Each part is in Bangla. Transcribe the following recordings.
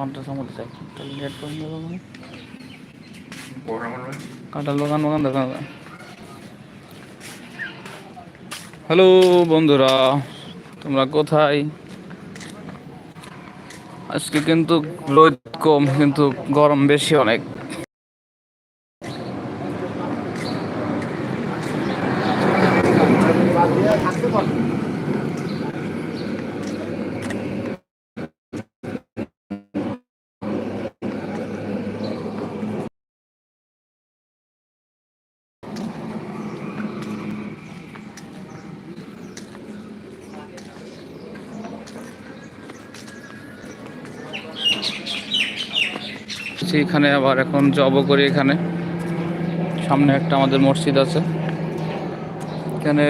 মাদ্রাসা মধ্যে তাহলে লেট করে দেবো কাঁঠাল বাগান বাগান দেখা যাবে হ্যালো বন্ধুরা তোমরা কোথায়? আজকে কিন্তু রোদ কম কিন্তু গরম বেশি অনেক। সেখানে আবার এখন জবও করি এখানে। সামনে একটা আমাদের মসজিদ আছে। এখানে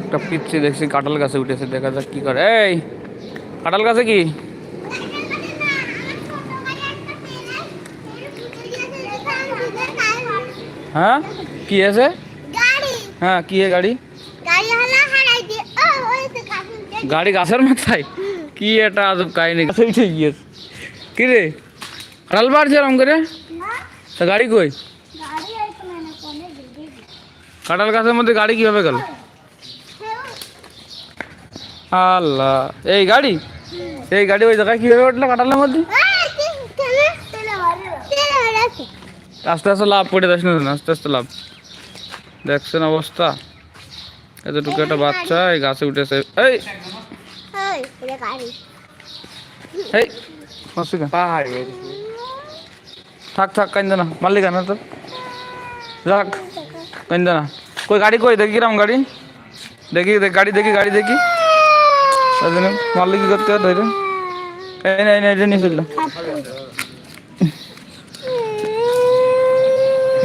একটা পিচ্ছি দেখছি কাঁঠাল গাছে উঠেছে দেখা যাক কি করে। এই কাঁঠাল গাছে কি? হ্যাঁ কি আছে? হ্যাঁ কি এ গাড়ি? গাড়ি গাছের মাথায়? কি এটা আজব কাহিনী। গাছে উঠে গিয়েছে। কি রে পারছে এরম করে? তা গাড়ি কই? কাঁঠাল গাছের মধ্যে গাড়ি কীভাবে গেল? আল্লাহ। এই গাড়ি? এই গাড়ি ওই জায়গায় কীভাবে উঠল কাঁঠালের মধ্যে? আস্তে আস্তে লাভ পড়ে যাস না আস্তে আস্তে লাভ। দেখছেন অবস্থা? এতটুকু একটা বাচ্চা এই গাছে উঠেছে। এই। এই। কেন? থাক থাক কান্দে না মারলি কেন তো রাখ কান্দে না কই গাড়ি কই দেখি কিরাম গাড়ি দেখি গাড়ি দেখি গাড়ি দেখি তাই মারলি কি করতে ধরে এই না এই না এটা নিয়ে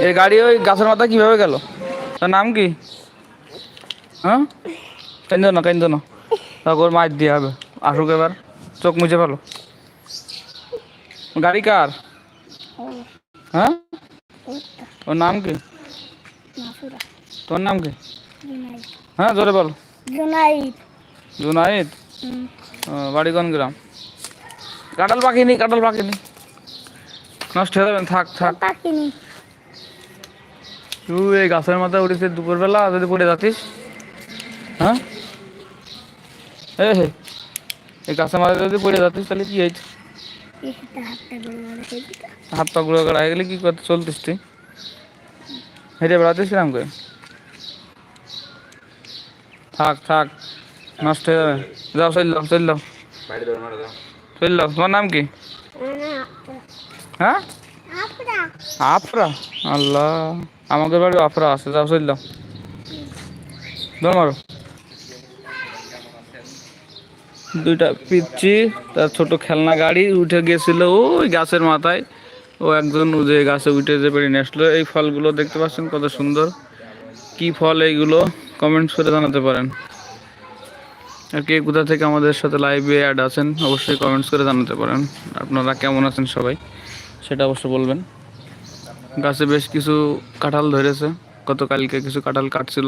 এই গাড়ি ওই গাছের মাথা কীভাবে গেল তার নাম কি হ্যাঁ কেন্দ্র না কেন্দ্র না তারপর মাছ দিয়ে হবে আসুক এবার চোখ মুছে ফেলো গাড়ি কার? হ্যাঁ? ওর নাম কি? তোর নাম কি? হ্যাঁ জোরে বলো। জুনাইদ। জুনাইদ? বাড়ি কোন গ্রাম? কাঁঠাল পাখিনি কাঁঠাল পাখিনি নষ্ট হয়ে যাবেন থাক থাক। তুই এই গাছের মাথায় উঠেছে দুপুরবেলা যদি পড়ে যাচ্ছিস হ্যাঁ? এই গাছের মাথায় যদি পড়ে যাচ্ছিস তাহলে কি হয়েছে? হাত পা গুঁড়ো করা হয়ে গেলে কি করতে চলতিস তুই? হেঁটে বেড়াতিস কিরাম করে থাক থাক নষ্ট হয়ে যাবে। যাও চল যাও চল যাও চল তোমার নাম কি? হ্যাঁ? আফরা। আল্লাহ আমাদের বাড়ি আফরা আছে। যাও চল যাও দৌড় মারো। দুইটা পিচ্ছি তার ছোট খেলনা গাড়ি উঠে গেছিল ওই গাছের মাথায়। ও একজন যে গাছে উঠে যে নিয়ে আসলো। এই ফলগুলো দেখতে পাচ্ছেন কত সুন্দর। কি ফল এইগুলো? কমেন্টস করে জানাতে পারেন। আর কে কোথা থেকে আমাদের সাথে লাইভে অ্যাড আছেন, অবশ্যই কমেন্টস করে জানাতে পারেন। আপনারা কেমন আছেন সবাই? সেটা অবশ্য বলবেন। গাছে বেশ কিছু কাঁঠাল ধরেছে। গতকালকে কিছু কাঁঠাল কাটছিল।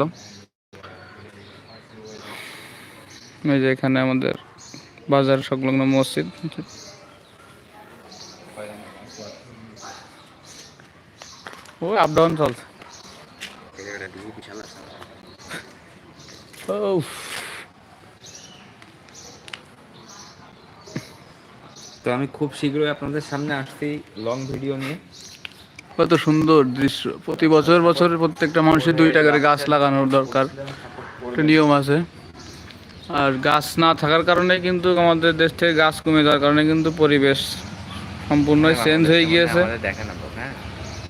এই যে এখানে আমাদের বাজার সংলগ্ন মসজিদ। ও আপ ডাউন চলছে। তো আমি খুব শীঘ্রই আপনাদের সামনে আসছি লং ভিডিও নিয়ে। কত সুন্দর দৃশ্য। প্রতি বছর বছর প্রত্যেকটা মানুষের দুইটা করে গাছ লাগানোর দরকার। একটা নিয়ম আছে। আর গাছ না থাকার কারণে কিন্তু আমাদের দেশ থেকে গাছ কমে যাওয়ার কারণে কিন্তু পরিবেশ সম্পূর্ণই চেঞ্জ হয়ে গিয়েছে। হ্যাঁ?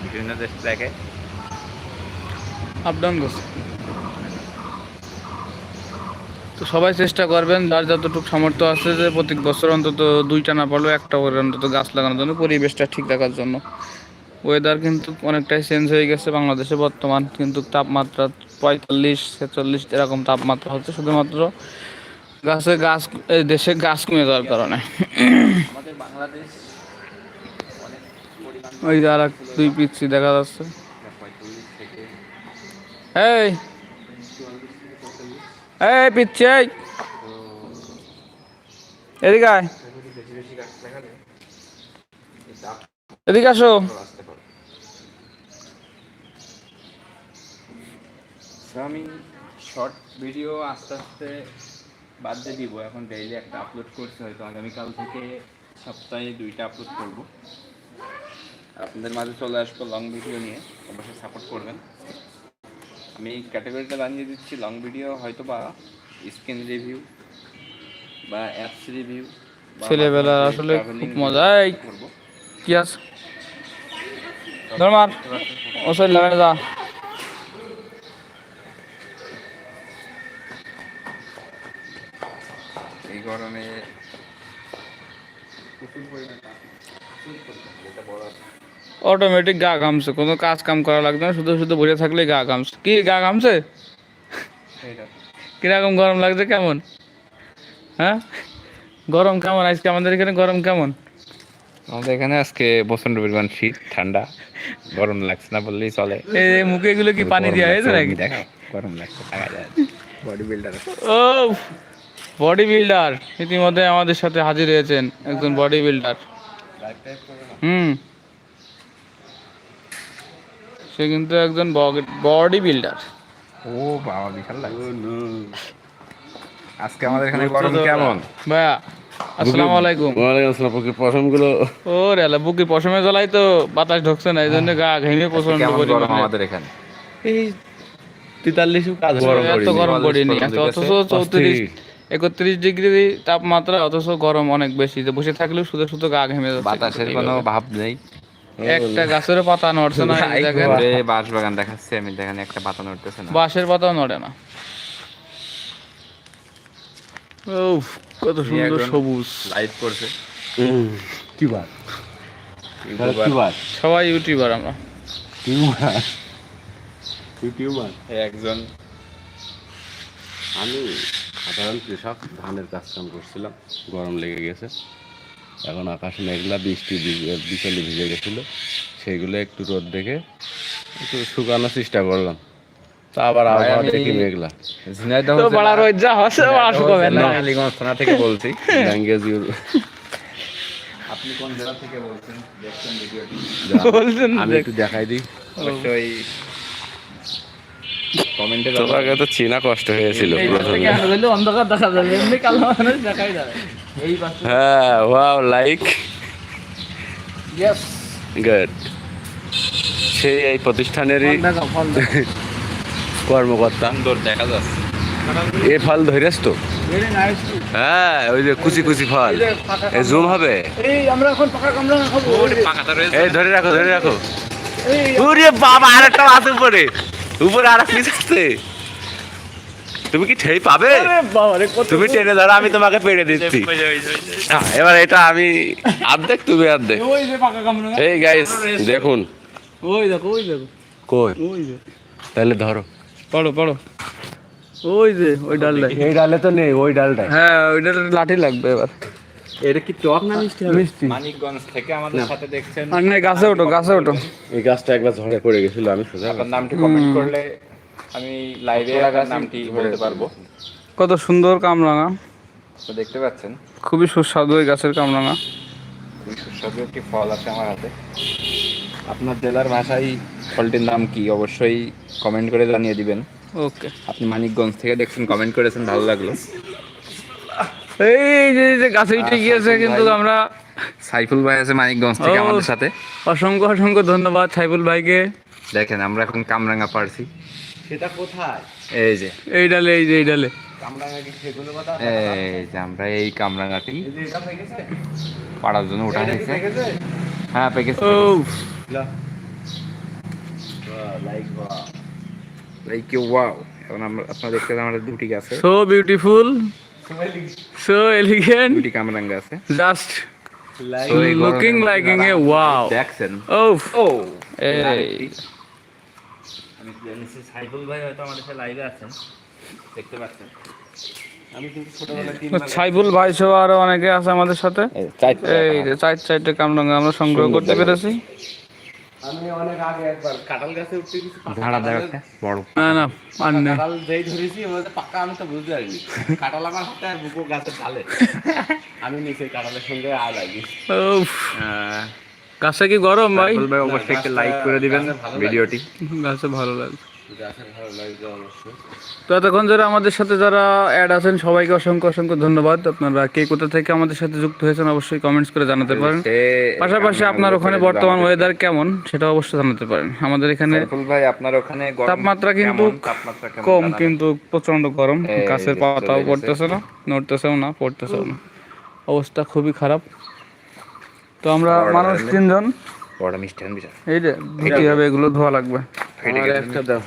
বিভিন্ন দেশ আপ ডাউন করছে তো সবাই চেষ্টা করবেন যার যতটুকু সামর্থ্য আছে যে প্রত্যেক বছর অন্তত দুইটা না পারলেও একটা করে অন্তত গাছ লাগানোর জন্য পরিবেশটা ঠিক রাখার জন্য। ওয়েদার কিন্তু অনেকটাই চেঞ্জ হয়ে গেছে বাংলাদেশে বর্তমান কিন্তু তাপমাত্রা পঁয়তাল্লিশ, ছেচল্লিশ এরকম তাপমাত্রা হচ্ছে শুধুমাত্র গাছে গাছ দেশে গাছ কমে যাওয়ার কারণে। ওই যে আর দুই পিচ্ছি দেখা যাচ্ছে। এই! এই পিচ্ছি, এই! এদিকে এদিকে আসো আসতে পারে So, আমি শর্ট ভিডিও আস্তে আস্তে বাদ দিয়ে দিব। এখন ডেইলি একটা আপলোড করছি হয়তো আগামীকাল থেকে সপ্তাহে দুইটা আপলোড করব। আপনাদের মাঝে চলে আসব লং ভিডিও নিয়ে অবশ্যই সাপোর্ট করবেন। আমি ক্যাটাগরিটা জানিয়ে দিচ্ছি লং ভিডিও হয়তো বা স্ক্রিন রিভিউ বা অ্যাপস রিভিউ ছেলেবেলা আসলে খুব মজা। এই করব। কি আছে ধর মার ও লাগানে যা এই গরমে প্রচুর পরিমাণে traffic। প্রচুর পরিমাণে, যেটা বড় আছে। অটোমেটিক গা ঘামছে কোনো কাজ কাম করা লাগবে না শুধু শুধু বসে থাকলে গা ঘামছে। কি গা ঘামছে। কীরকম গরম লাগছে কেমন? হ্যাঁ? গরম কেমন? আজকে আমাদের এখানে গরম কেমন? আমাদের এখানে আজকে প্রচণ্ড পরিমাণ শীত ঠান্ডা। গরম লাগছে না বললেই চলে। এই মুখে এগুলো কি পানি দেওয়া হয়েছে নাকি? দেখো গরম লাগছে থাকা যায়। বডি বিল্ডার ও বডি বিল্ডার ইতিমধ্যে আমাদের সাথে হাজির হয়েছেন একজন বডি বিল্ডার হুম। সে কিন্তু একজন বডি বিল্ডার ও বাবা বিশাল লাগছে। আজকে আমাদের এখানে গরম কেমন? ভাইয়া আসসালামু আলাইকুম। ওয়ালাইকুম আসসালাম পক্ষে পশমগুলো। ও রেলা বুকি পশমে জ্বলাই তো বাতাস ঢুকছে না এই জন্য গা ঘেমে প্রচণ্ড কেমন গরম আমাদের এখানে? এই তেতাল্লিশ কাজ গরম এত গরম পড়েনি। অথচ চৌত্রিশ। একত্রিশ ডিগ্রি তাপমাত্রা অথচ গরম অনেক বেশি। যে বসে থাকলেও শুধু শুধু গা ঘেমে যাচ্ছে। বাতাসের কোনো ভাব নেই। একটা গাছের পাতা নড়ছে না দেখেন। বাঁশ বাগান দেখাচ্ছে আমি দেখেন একটা পাতা নড়তেছে না। বাঁশের পাতাও নড়ে না। উফ কত সুন্দর একজন- সবুজ। লাইট করছে। কি বার কি বার সবাই ইউটিউবার আমরা। টিউমার এই একজন। আমি। সাধারণ কৃষক ধানের কাজ কাম করছিলাম গরম লেগে গেছে। এখন আকাশে মেঘলা বৃষ্টি বিকেলে ভিজে গেছিল। সেইগুলো একটু রোদ দেখে একটু শুকানোর চেষ্টা করলাম। তা আবার আবহাওয়া দেখি মেঘলা। ঝিনাইদহ তো বড় রোজ যা হচ্ছে বড় শুকাবেন না। আলিগঞ্জ থানা থেকে বলছি। আপনি কোন জেলা থেকে বলছেন? দেখছেন ভিডিওটি। আমি একটু দেখাই দিই। অবশ্যই। কমেন্টে তোমাকে তো চেনা কষ্ট হয়েছিল অন্ধকার দেখা যাবে এমনি কালো মানুষ দেখাই যাবে। এই হ্যাঁ ওয়াও লাইক ইয়েস গুড সেই এই প্রতিষ্ঠানেরই কর্মকর্তা। সুন্দর দেখা যাচ্ছে। এ ফল ধরেছ তো? হ্যাঁ ওই যে কুচি কুচি ফল। এ জুম হবে? এই আমরা এখন পাকা কামড়া খাব? এই ধরে রাখো ধরে রাখো। বাবা আর একটা আছে উপরে। উপরে আর পিস আছে তুমি কি ঠেই পাবে? তুমি টেনে ধরো আমি তোমাকে পেড়ে দিচ্ছি। এবার এটা আমি অর্ধেক তুমি অর্ধেক ওই যে পাকা কামড়া। এই গাইস দেখুন। ওই দেখো ওই দেখো। কই? ওই যে। তাহলে ধরো। পড়ো পড়ো। ওই যে ওই ডালটা এই ডালে তো নেই ওই ডালটা হ্যাঁ ওইটা লাঠি লাগবে এবার। এটা কি টক না মিষ্টি মিষ্টি। মানিকগঞ্জ থেকে আমাদের সাথে দেখছেন। আর না গাছে ওঠো গাছে ওঠো। এই গাছটা একবার ঝড়ে পড়ে গেছিল আমি সোজা আপনার নামটি কমেন্ট করলে আমি লাইভে আপনার নামটি বলতে পারব। কত সুন্দর কামরাঙা। তো দেখতে পাচ্ছেন। খুবই সুস্বাদু এই গাছের কামরাঙা। খুবই সুস্বাদু একটি ফল আছে আমার হাতে। আপনার জেলার ভাষায় ফলটির নাম কি অবশ্যই কমেন্ট করে জানিয়ে দিবেন। ওকে। আপনি মানিকগঞ্জ থেকে দেখছেন কমেন্ট করেছেন ভালো লাগল। এই যে এই যে গাছে উঠে গিয়েছে কিন্তু আমরা। সাইফুল ভাই আছে মানিকগঞ্জ থেকে আমাদের সাথে। অসংখ্য অসংখ্য ধন্যবাদ সাইফুল ভাইকে। দেখেন আমরা এখন কামরাঙ্গা পারছি সেটা কোথায়? এই যে। এই ডালে এই যে এই ডালে। এই যে আমরা এই কামরাঙ্গাটি পাড়ার জন্য উঠা হয়েছে। হ্যাঁ ও। লাইক ওয়াও এখন আমরা আপনারা দেখতে আমাদের দুটি গাছে। সো বিউটিফুল সো এলিগেন্ট দুটি কামরাঙ্গা আছে। জাস্ট So, এই গরমে লুকিং লাইক এ ওয়াও দেখছেন ও ও এই আমি জানিছি সাইফুল ভাই হয়তো আমাদের সাথে লাইভে আছেন। দেখতে পাচ্ছেন। আমি কিন্তু ছোটবেলায় তিন সাইফুল ভাই সহ আরও অনেকে আছে আমাদের সাথে। এই যে চার চারটে কামরাঙা আমরা সংগ্রহ করতে পেরেছি। আমি অনেক আগে একবার কাঁঠাল গাছে উঠতে গেছি ঝাড়া দেখ একটা বড়। না না পান না। কাঁঠাল যেই ধরেছি ওতে পাকা আমি তো বুঝতে পারিনি। কাঁঠাল আমার হাতে আর বুকো গাছে ঢালে। আমি নিচে কাঁঠালের সঙ্গে আ লাগি। উফ, গাছে কি গরম ভাই? ভাই অবশ্যই একটা লাইক করে দিবেন ভিডিওটি। গাছে ভালো লাগে তো এতক্ষণ যারা আমাদের সাথে যারা অ্যাড আছেন সবাইকে অসংখ্য অসংখ্য ধন্যবাদ। আপনারা কে কোথা থেকে আমাদের সাথে যুক্ত হয়েছেন অবশ্যই কমেন্টস করে জানাতে পারেন। পাশাপাশি আপনার ওখানে বর্তমান ওয়েদার কেমন সেটা অবশ্যই জানাতে পারেন। আমাদের এখানে ভাই আপনার ওখানে তাপমাত্রা কিন্তু কম কিন্তু প্রচণ্ড গরম। গাছের পাতাও পড়তেছে না নড়তেছেও না পড়তেছেও না। অবস্থা খুবই খারাপ। তো আমরা মানুষ তিনজন। বড় মিষ্টি আনবি স্যার। এই যে ধুতে হবে এগুলো ধোয়া লাগবে। আমার একটা দাও।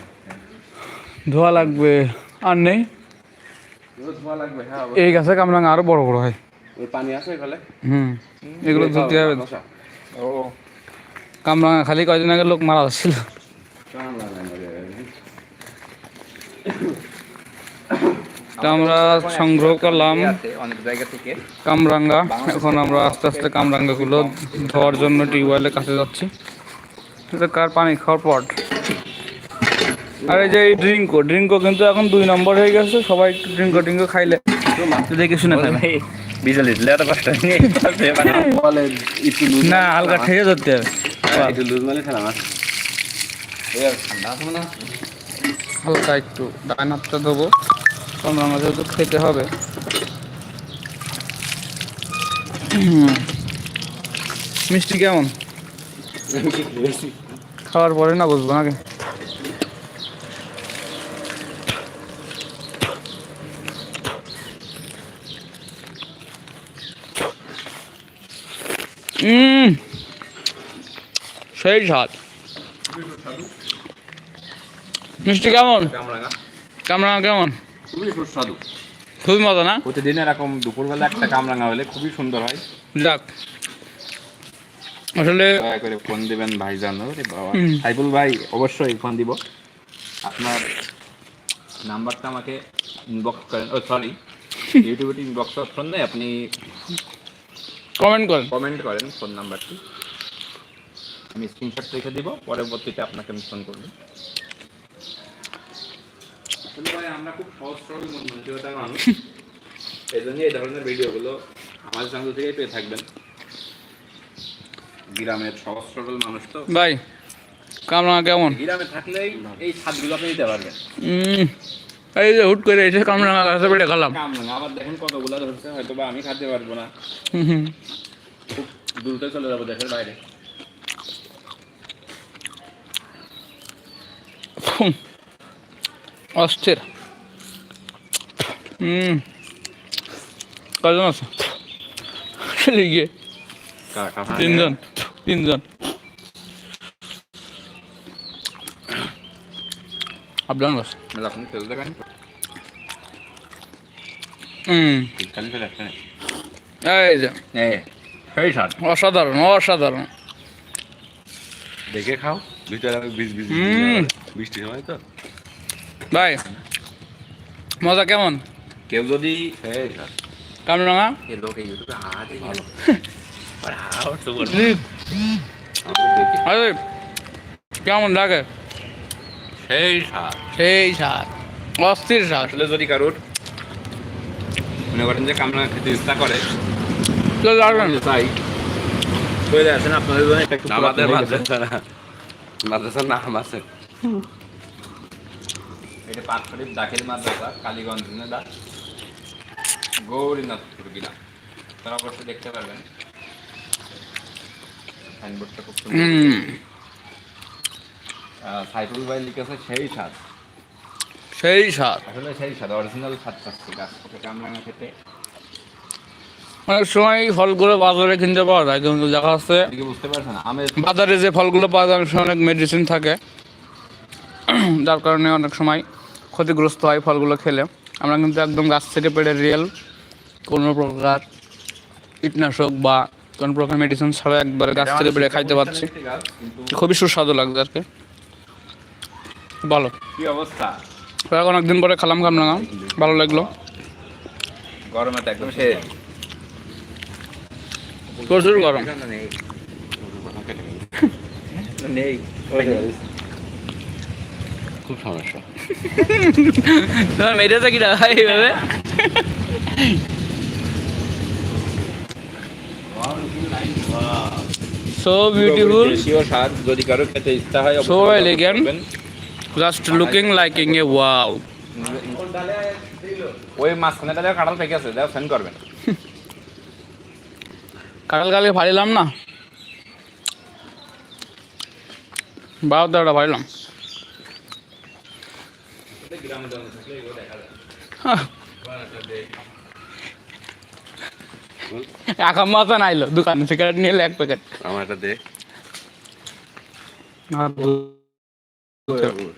ধোয়া লাগবে আর নেই? ধোয়া লাগবে হ্যাঁ এই গাছে কামরাঙা আরও বড় বড় হয়। পানি আছে ওখানে হুম এগুলো ধুতে হবে। ও কামরাঙা খালি কয়দিন আগে লোক মারা যাচ্ছিল? তো আমরা সংগ্রহ করলাম কামরাঙ্গা। এখন আমরা আস্তে আস্তে কামরাঙ্গাগুলো ধোয়ার জন্য টিউবওয়েলের কাছে যাচ্ছি। এটা কার পানি খাওয়ার পট আর এই যে এই ড্রিঙ্কো ড্রিঙ্কো কিন্তু এখন দুই নম্বর হয়ে গেছে সবাই একটু ড্রিঙ্কো ড্রিঙ্কো খাইলে। দেখে শুনে খাবে বিজলি দিলে এত কষ্ট নেই বলে না হালকা ঠেকে ধরতে হবে। না হালকা একটু ডান হাতটা দেবো কামরাঙ্গা তো খেতে হবে। মিষ্টি কেমন? খাওয়ার পরে না বুঝব আগে উম, সেই স্বাদ। মিষ্টি কেমন? কামরাঙা কেমন? খুবই সুস্বাদু। খুবই মজা না? প্রতিদিন এরকম দুপুরবেলা একটা কামরাঙা হলে খুবই সুন্দর হয়। যাক। আসলে দয়া করে ফোন দিবেন ভাইজান ওরে বাবা। সাইফুল ভাই অবশ্যই ফোন দিব। আপনার নাম্বারটা আমাকে ইনবক্স করেন। ও সরি ইউটিউবে ইনবক্স অপশন নেই আপনি কমেন্ট করেন। কমেন্ট করেন ফোন নাম্বারটি আমি স্ক্রিনশট রেখে দিব পরবর্তীতে আপনাকে আমি ফোন করব। ভাই আমরা খুব সহজ সরল মন মানসিকতার মানুষ। এই জন্য এই ধরনের ভিডিওগুলো আমাদের চ্যানেল থেকেই পেয়ে থাকবেন। গ্রামের সহজ সরল মানুষ তো। ভাই কামরাঙা কেমন? গ্রামে থাকলেই এই স্বাদগুলো আপনি নিতে পারবেন। এই যে হুট করে এসে কামরাঙা গাছে পেটে খেলাম। আবার দেখুন কতগুলো ধরছে হয়তো বা আমি খাতে পারব না। খুব দ্রুত চলে যাব দেশের বাইরে। অস্থির। হুম। কজন আছে? গিয়ে। তিনজন। তিনজন। আপনার বাস। খেলে খালি অসাধারণ অসাধারণ। দেখে খাও ভিতরে। বৃষ্টি সময় তো। ভাই মজা কেমন? কেউ যদি কামরাঙা আরে কেমন লাগে? সেই স্বাদ। সেই স্বাদ। অস্থির স্বাদ। আসলে যদি কারোর মনে করেন যে কামরা খেতে ইচ্ছা করে তাই। চলে আসেন আপনাদের জন্য আমাদের। মাদ্রাসা না মাদ্রাসার নাম আছে। পাঁচ শরীফ দাখিল মাদ্রাসা কালীগঞ্জ জেলা গৌরীনাথপুর গিলা তারা অবশ্যই দেখতে পারবেন। সাইনবোর্ডটা খুব সুন্দর। সাইফুল ভাই লিখেছে সেই স্বাদ। সেই স্বাদ। আসলে সেই স্বাদ অরিজিনাল স্বাদ পাচ্ছি গাছ থেকে কামরাঙা খেতে। অনেক সময় ফলগুলো বাজারে কিনতে পাওয়া যায় কিন্তু দেখা যাচ্ছে বুঝতে পারছেন বাজারে যে ফলগুলো পাওয়া যায় অনেক সময় অনেক মেডিসিন থাকে। যার কারণে অনেক সময় ক্ষতিগ্রস্ত হয় ফলগুলো খেলে। আমরা কিন্তু একদম গাছ থেকে পেড়ে রিয়েল কোনো প্রকার কীটনাশক বা কোনো প্রকার মেডিসিন ছাড়া একবারে গাছ থেকে পেড়ে খাইতে পারছি। খুবই সুস্বাদু লাগছে আর কি। ভালো। কি অবস্থা? অনেকদিন পরে খালাম কামরাঙা ভালো লাগল। গরমে তো একদম শেষ প্রচুর গরম। নেই। খুব সমস্যা। তোমার কিনা ভাই এইভাবে সো বিউটিফুল স্বাদ যদি কারও খেতে ইচ্ছা হয় elegant. করবেন। জাস্ট লুকিং লাইকিং এ ওয়াও ওই মাঝখানে তাহলে কাঁঠাল পেকে আছে দেখো সেন্ড করবেন। কাটাল কালকে ফাড়িলাম না? বারো তেরোটা ফাড়িলাম। এখন মাথা নাইলো দোকানে সিগারেট নিয়ে এক প্যাকেট আমার একটা দে।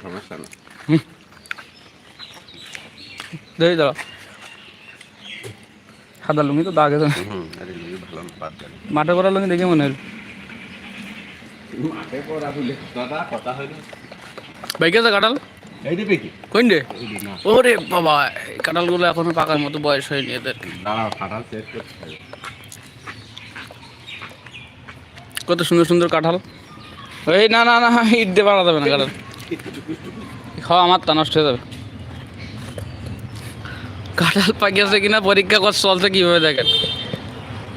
সমস্যা না। দেই দাও সাদা লুঙ্গি তো দাগ আছে মাঠে করা লুঙ্গি দেখে মনে হলো মাঠে পড়া কথা গেছে কাঁঠাল? ওরে বাবা কাঁঠালগুলো এখনও পাকার মতো বয়স হয়নি এদের। কত সুন্দর সুন্দর কাঁঠাল। এই না না না ইট দিয়ে বানা যাবে না কাঁঠাল। খাওয়া আমার তা নষ্ট হয়ে যাবে। কাঁঠাল পাকিয়েছে কিনা পরীক্ষা কর চলছে কীভাবে দেখেন।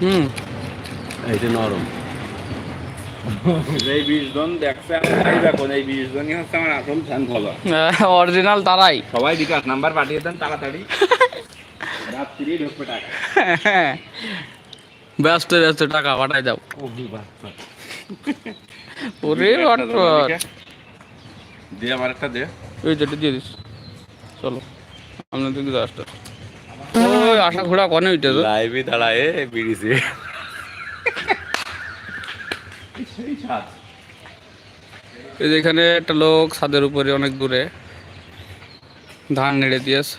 হুম। এইটা নরম। এই বিশ জন দেখছে এই বিশ জনই হচ্ছে আমার আসল ফ্যান ফলো। অরিজিনাল তারাই। সবাই বিকাশ নাম্বার পাঠিয়ে দেন তাড়াতাড়ি। রাত্রি ঢুকবে টাকা। ব্যস্ত ব্যস্ত টাকা পাঠাই দাও। ওরে দে আমার একটা দে। ওই যেটা দিয়ে দিস। চলো দিকে আসতে আশা ঘোড়া কনে তো লাইভে দাঁড়ায় বিড়িছে এই যে এখানে একটা লোক ছাদের উপরে অনেক দূরে ধান নেড়ে দিয়েছে।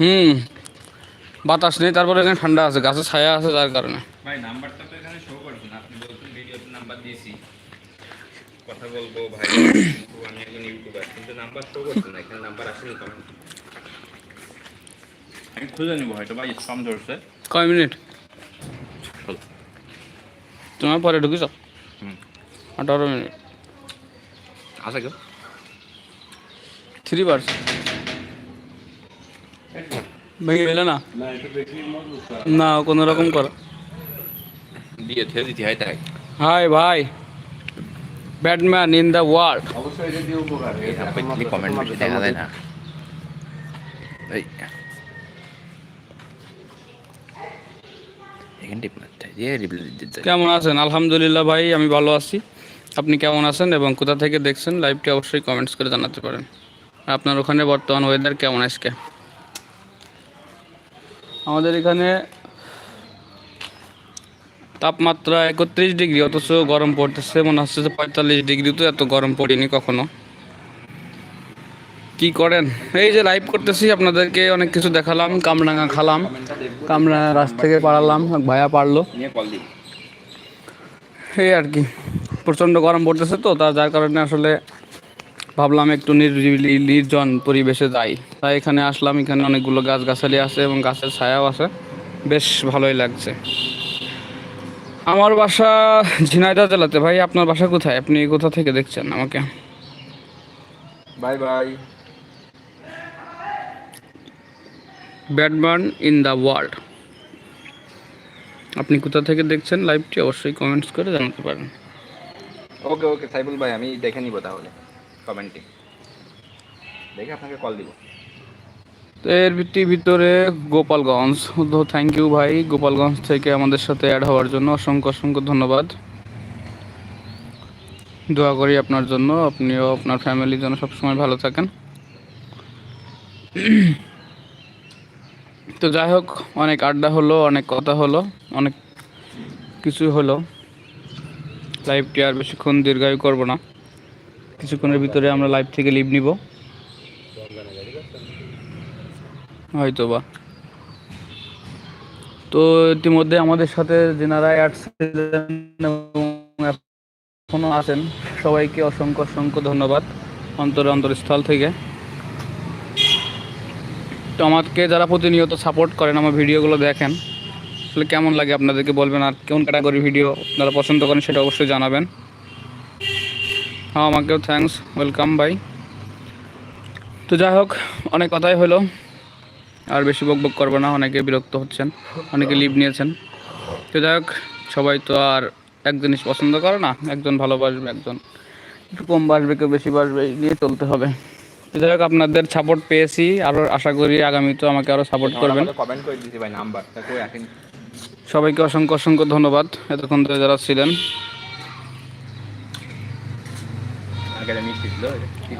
হুম, বাতাস নেই, তারপরে এখানে ঠান্ডা আছে, গাছে ছায়া আছে যার কারণে। ভাই, নাম্বারটা তো এখানে শো করছে না, আপনি বলছেন ভিডিওতে নাম্বার দিয়েছি। কথা বলব ভাই, আমি একজন ইউটিউবার কিন্তু নাম্বার শো করছে না, এখানে নাম্বার আসেনি কমেন্ট আমি খুঁজে নিবো হয়তো ভাই স্পাম ধরছে। কয় মিনিট? তোমার পরে ঢুকিস আঠারো মিনিট। আছে কেউ? থ্রি পার্স ভেঙে গেলে না? না এটা কোনো রকম করো। দিয়ে থেয়ে দিতে হয় তাই। হাই ভাই ব্যাটম্যান ইন দ্য ওয়ার্ল্ড। অবশ্যই এটা দিয়ে উপকার কমেন্ট দেখা যায় না। এই এখানে টিপ মারতে হয়, দিয়ে রিপ্লাই দিতে হয়। কেমন আছেন? আলহামদুলিল্লাহ ভাই, আমি ভালো আছি। আপনি কেমন আছেন এবং কোথা থেকে দেখছেন? লাইভটি অবশ্যই কমেন্টস করে জানাতে পারেন। আপনার ওখানে বর্তমান ওয়েদার কেমন আজকে? আমাদের এখানে তাপমাত্রা একত্রিশ ডিগ্রি, অথচ গরম পড়তেছে। মনে হচ্ছে যে পঁয়তাল্লিশ ডিগ্রি তো এত গরম পড়েনি কখনো। কি করেন? এই যে লাইভ করতেছি, আপনাদেরকে অনেক কিছু দেখালাম কামরাঙা খালাম। কামরাঙা গাছ থেকে পাড়ালাম ভাইয়া পারল। এই আর কি, প্রচণ্ড গরম পড়তেছে তো তার যার কারণে আসলে ভাবলাম একটু নির্জন পরিবেশে যাই। তাই এখানে আসলাম, এখানে অনেকগুলো গাছ গাছালি আছে এবং গাছের ছায়াও আছে। বেশ ভালোই লাগছে। আমার বাসা ঝিনাইদহ জেলাতে। ভাই, আপনার বাসা কোথায়? আপনি কোথা থেকে দেখছেন আমাকে? Bye bye. Batman in the world. আপনি কোথা থেকে দেখছেন লাইভটি অবশ্যই কমেন্টস করে জানাতে পারেন। ওকে ওকে সাইবুল ভাই আমি দেখে নিব তাহলে কমেন্টে দেখে আপনাকে কল দিব। তো এর ভিত্তি ভিতরে গোপালগঞ্জ। থ্যাংক ইউ ভাই গোপালগঞ্জ থেকে আমাদের সাথে অ্যাড হওয়ার জন্য অসংখ্য অসংখ্য ধন্যবাদ। দোয়া করি আপনার জন্য আপনিও আপনার ফ্যামিলির জন্য সবসময় ভালো থাকেন। তো যাই হোক, অনেক আড্ডা হলো, অনেক কথা হলো, অনেক কিছু হলো। লাইভটি আর বেশিক্ষণ দীর্ঘায়ু করব না। কিছুক্ষণের ভিতরে আমরা লাইভ থেকে লিভ নিব। হয়তো বা তো ইতিমধ্যে আমাদের সাথে যেনারা অ্যাড এখনও আছেন, সবাইকে অসংখ্য অসংখ্য ধন্যবাদ অন্তর অন্তরস্থল থেকে। তো আমাকে যারা প্রতিনিয়ত সাপোর্ট করেন আমার ভিডিওগুলো দেখেন আসলে কেমন লাগে আপনাদেরকে বলবেন আর কোন ক্যাটাগরি ভিডিও আপনারা পছন্দ করেন সেটা অবশ্যই জানাবেন। হ্যাঁ আমাকেও থ্যাঙ্কস ওয়েলকাম বাই তো যাই হোক, অনেক কথাই হলো। আর বেশি বক বক করব না, অনেকে বিরক্ত হচ্ছেন, অনেকে লিভ নিয়েছেন। তো যাই হোক, সবাই তো আর এক জিনিস পছন্দ করে না, একজন ভালোবাসবে, একজন একটু কম বাসবে, কেউ বেশি বাসবে নিয়ে চলতে হবে। যাই হোক আপনাদের সাপোর্ট পেয়েছি। আরও আশা করি আগামীতে আমাকে আরও সাপোর্ট করবেন। কমেন্ট করে দিতে ভাই নাম্বারটা কই এখন সবাইকে অসংখ্য অসংখ্য ধন্যবাদ। এতক্ষণ ধরে যারা ছিলেন।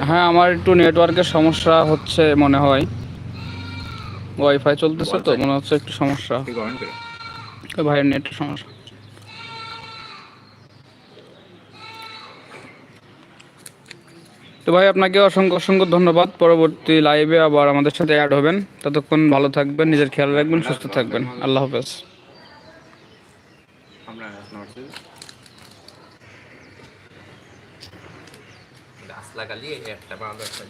হ্যাঁ আমার একটু নেটওয়ার্কের সমস্যা হচ্ছে মনে হয়। ওয়াইফাই চলতেছে তো মনে হচ্ছে একটু সমস্যা। ভাইয়ের নেটের সমস্যা। তো ভাই আপনাকে অসংখ্য অসংখ্য ধন্যবাদ। পরবর্তী লাইভে আবার আমাদের সাথে অ্যাড হবেন। ততক্ষণ ভালো থাকবেন নিজের খেয়াল রাখবেন সুস্থ থাকবেন। আল্লাহ হাফেজ। গাছ লাগালি একটা বাঁধ একটা